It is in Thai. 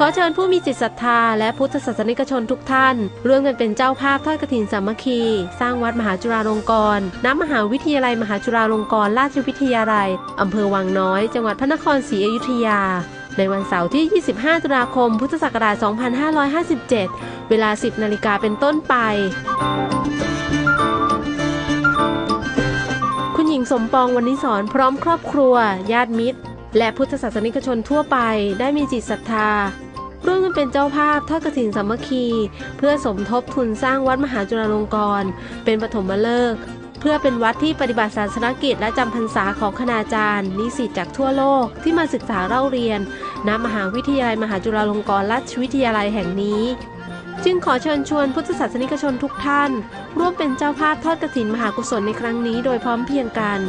ขอเชิญผู้มีจิตศรัทธาและพุทธศาสนิกชนทุกท่าน ร่วมกันเป็นเจ้าภาพทอดกฐินสามัคคี สร้างวัดมหาจุฬาลงกรณ์ณมหาวิทยาลัยมหาจุฬาลงกรณราชวิทยาลัย อำเภอวังน้อย จังหวัดพระนครศรีอยุธยา ในวันเสาร์ที่ 25 ตุลาคม พุทธศักราช 2557 เวลา 10 นาฬิกาเป็นต้นไปคุณหญิงสมปองวันนิสอนพร้อมครอบครัว ญาติมิตร และพุทธศาสนิกชนทั่วไปได้มีจิตศรัทธา ร่วมกันเป็นเจ้าภาพทอดกฐินสามัคคี เพื่อสมทบทุนสร้างวัดมหาจุฬาลงกรณ์เป็นปฐมฤกษ์เพื่อเป็นวัดที่ปฏิบัติศาสนกิจและจำพรรษาของคณาจารย์ นิสิตจากทั่วโลกที่มาศึกษาเล่าเรียนณมหาวิทยาลัยมหาจุฬาลงกรณราชวิทยาลัยแห่งนี้ จึงขอเชิญชวนพุทธศาสนิกชนทุกท่าน ร่วมเป็นเจ้าภาพทอดกฐินมหากุศลในครั้งนี้โดยพร้อมเพรียงกัน